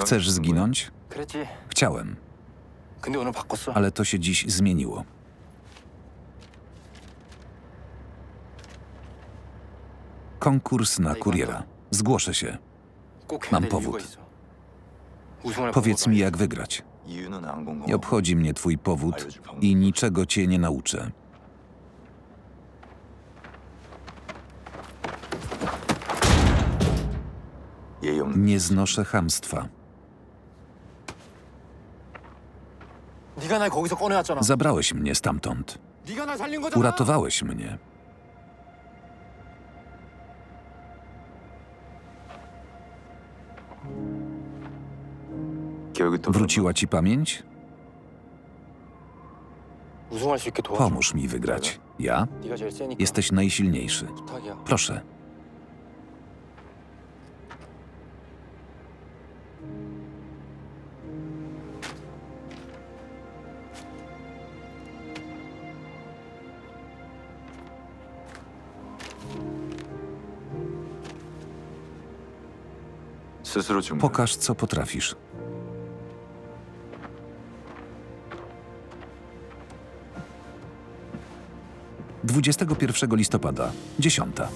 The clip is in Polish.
Chcesz zginąć? Chciałem, ale to się dziś zmieniło. Konkurs na kuriera. Zgłoszę się. Mam powód. Powiedz mi, jak wygrać. Nie obchodzi mnie twój powód i niczego cię nie nauczę. Nie znoszę chamstwa. 네가 날 거기서 꺼내왔잖아. Zabrałeś mnie stamtąd. 네가 날 살린 거잖아. Uratowałeś mnie. Wróciła ci pamięć? 우승할 수 있게 도와줘. Pomóż mi wygrać. Ja? 네가 제일 세니까. Jesteś najsilniejszy. 부탁이야. Proszę. Pokaż, co potrafisz. Dwudziestego pierwszego listopada, dziesiąta.